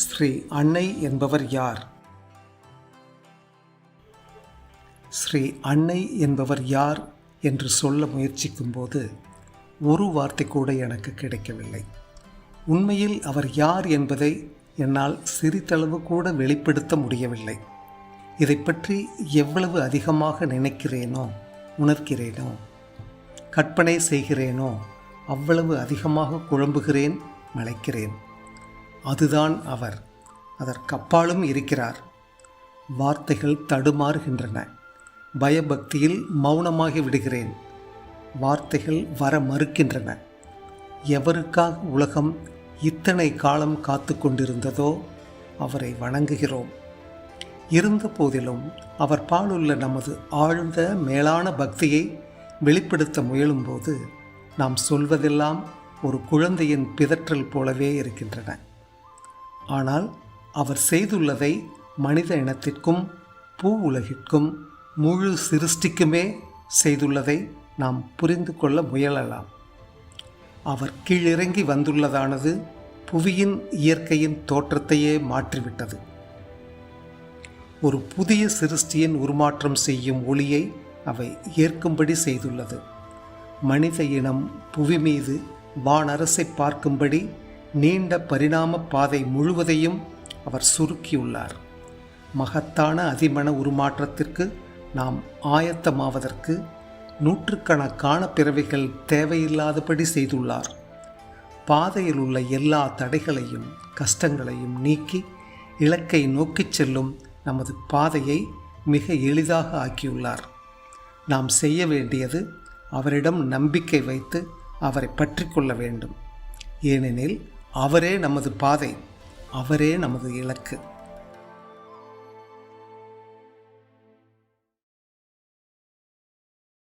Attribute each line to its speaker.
Speaker 1: ஸ்ரீ அன்னை என்பவர் யார்? ஸ்ரீ அன்னை என்பவர் யார் என்று சொல்ல முயற்சிக்கும்போது ஒரு வார்த்தை கூட எனக்கு கிடைக்கவில்லை. உண்மையில் அவர் யார் என்பதை என்னால் சிறிதளவு கூட வெளிப்படுத்த முடியவில்லை. இதை பற்றி எவ்வளவு அதிகமாக நினைக்கிறேனோ உணர்கிறேனோ கற்பனை செய்கிறேனோ அவ்வளவு அதிகமாக குழம்புகிறேன் மலைக்கிறேன். அதுதான் அவர். அதற்கப்பாலும் இருக்கிறார். வார்த்தைகள் தடுமாறுகின்றன. பயபக்தியில் மௌனமாகி விடுகிறேன். வார்த்தைகள் வர மறுக்கின்றன. எவருக்காக உலகம் இத்தனை காலம் காத்து கொண்டிருந்ததோ அவரை வணங்குகிறோம். இருந்த போதிலும் அவர் பாலுள்ள நமது ஆழ்ந்த மேலான பக்தியை வெளிப்படுத்த முயலும்போது நாம் சொல்வதெல்லாம் ஒரு குழந்தையின் பிதற்றல் போலவே இருக்கின்றன. ஆனால் அவர் செய்துள்ளதை மனித இனத்திற்கும் பூ உலகிற்கும் முழு சிருஷ்டிக்குமே செய்துள்ளதை நாம் புரிந்து கொள்ள முயலலாம். அவர் கீழிறங்கி வந்துள்ளதானது புவியின் இயற்கையின் தோற்றத்தையே மாற்றிவிட்டது. ஒரு புதிய சிருஷ்டியின் உருமாற்றம் செய்யும் ஒளியை அவை ஏற்கும்படி செய்துள்ளது. மனித இனம் புவி மீது வானரசை பார்க்கும்படி நீண்ட பரிணாம பாதை முழுவதையும் அவர் சுருக்கியுள்ளார். மகத்தான அதிமன உருமாற்றத்திற்கு நாம் ஆயத்தமாவதற்கு நூற்றுக்கணக்கான பிறவிகள் தேவையில்லாதபடி செய்துள்ளார். பாதையில் உள்ள எல்லா தடைகளையும் கஷ்டங்களையும் நீக்கி இலக்கை நோக்கிச் செல்லும் நமது பாதையை மிக எளிதாக ஆக்கியுள்ளார். நாம் செய்ய வேண்டியது அவரிடம் நம்பிக்கை வைத்து அவரை பற்றி கொள்ள வேண்டும். ஏனெனில் அவரே நமது பாதை அவரே நமது இலக்கு.